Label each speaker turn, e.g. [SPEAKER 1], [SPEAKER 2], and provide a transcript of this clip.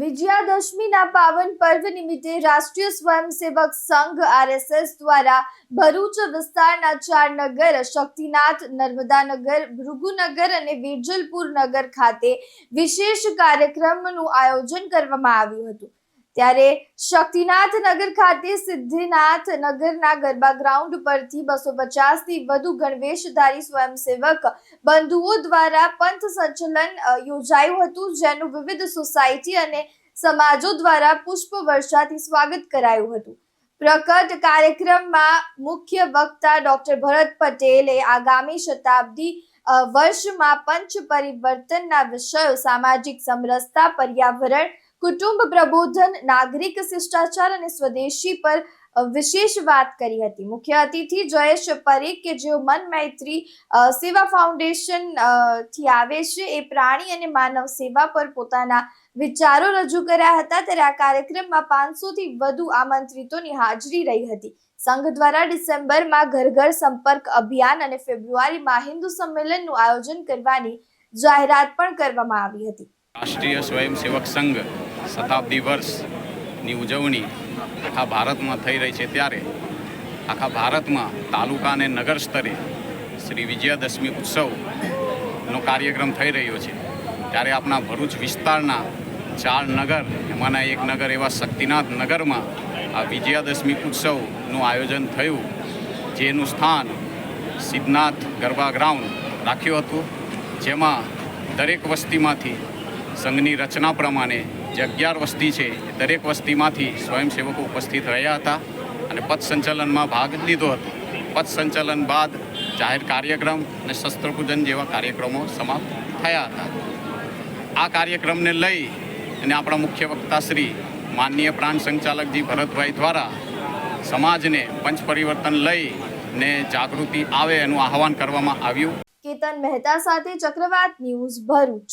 [SPEAKER 1] વિજયાદશમીના પાવન પર્વ નિમિત્તે રાષ્ટ્રીય સ્વયંસેવક સંઘ આરએસએસ દ્વારા ભરૂચ વિસ્તારના ચાર નગર, શક્તિનાથ, નર્મદાનગર, ભૃગુનગર અને વેજલપુર નગર ખાતે વિશેષ કાર્યક્રમનું આયોજન કરવામાં આવ્યું હતું. ત્યારે શક્તિનાથ નગર ખાતે સિદ્ધિનાથ નગરના ગરબા ગ્રાઉન્ડ પરથી બસો પચાસથી વધુ ગણવેશધારી સ્વયંસેવક બંધુઓ દ્વારા પંથ સંચલન યોજાયું હતું, જેનું વિવિધ સોસાયટી અને સમાજો દ્વારા પુષ્પ વર્ષાથી સ્વાગત કરાયું હતું. પ્રકટ કાર્યક્રમમાં મુખ્ય વક્તા ડોક્ટર ભરત પટેલે આગામી શતાબ્દી વર્ષમાં પંચ પરિવર્તનના વિષયો, સામાજિક સમરસતા, પર્યાવરણ કુટુંબ પ્રબોધન, નાગરિક શિષ્ટાચાર અને સ્વદેશી પર વિશેષ વાત કરી હતી. મુખ્ય અતિથિ જયેશ પરેખ કે જેઓ મન મૈત્રી સેવા ફાઉન્ડેશનથી આવે છે, એ પ્રાણી અને માનવ સેવા પર પોતાના વિચારો રજૂ કર્યા હતા. ત્યારે આ કાર્યક્રમમાં પાંચસો થી વધુ આમંત્રિતોની હાજરી રહી હતી. સંઘ દ્વારા ડિસેમ્બરમાં ઘર ઘર સંપર્ક અભિયાન અને ફેબ્રુઆરીમાં હિન્દુ સંમેલનનું આયોજન કરવાની જાહેરાત પણ કરવામાં આવી હતી.
[SPEAKER 2] રાષ્ટ્રીય સ્વયંસેવક સંઘ શતાબ્દી વર્ષની ઉજવણી આખા ભારતમાં થઈ રહી છે ત્યારે આખા ભારતમાં તાલુકા અને નગર સ્તરે શ્રી વિજયાદશમી ઉત્સવનો કાર્યક્રમ થઈ રહ્યો છે. ત્યારે આપણા ભરૂચ વિસ્તારના ચાર નગર, એમાંના એક નગર એવા શક્તિનાથ નગરમાં આ વિજયાદશમી ઉત્સવનું આયોજન થયું, જેનું સ્થાન સિદ્ધનાથ ગરબા ગ્રાઉન્ડ રાખ્યું હતું, જેમાં દરેક વસ્તીમાંથી સંઘની રચના પ્રમાણે જે અગિયાર વસ્તી છે દરેક વસ્તીમાંથી સ્વયંસેવકો ઉપસ્થિત રહ્યા હતા અને પથ સંચલનમાં ભાગ લીધો હતો. પથ સંચલન બાદ જાહેર કાર્યક્રમ અને શસ્ત્રપૂજન જેવા કાર્યક્રમો સમાપ્ત થયા હતા. આ કાર્યક્રમને લઈ અને આપણા મુખ્ય વક્તા શ્રી માનનીય પ્રાણ સંચાલકજી ભરતભાઈ દ્વારા સમાજને પંચ પરિવર્તન લઈ ને જાગૃતિ આવે એનું આહવાન કરવામાં આવ્યું.
[SPEAKER 1] કેતન મહેતા સાથે ચક્રવાત ન્યૂઝ ભરૂચ.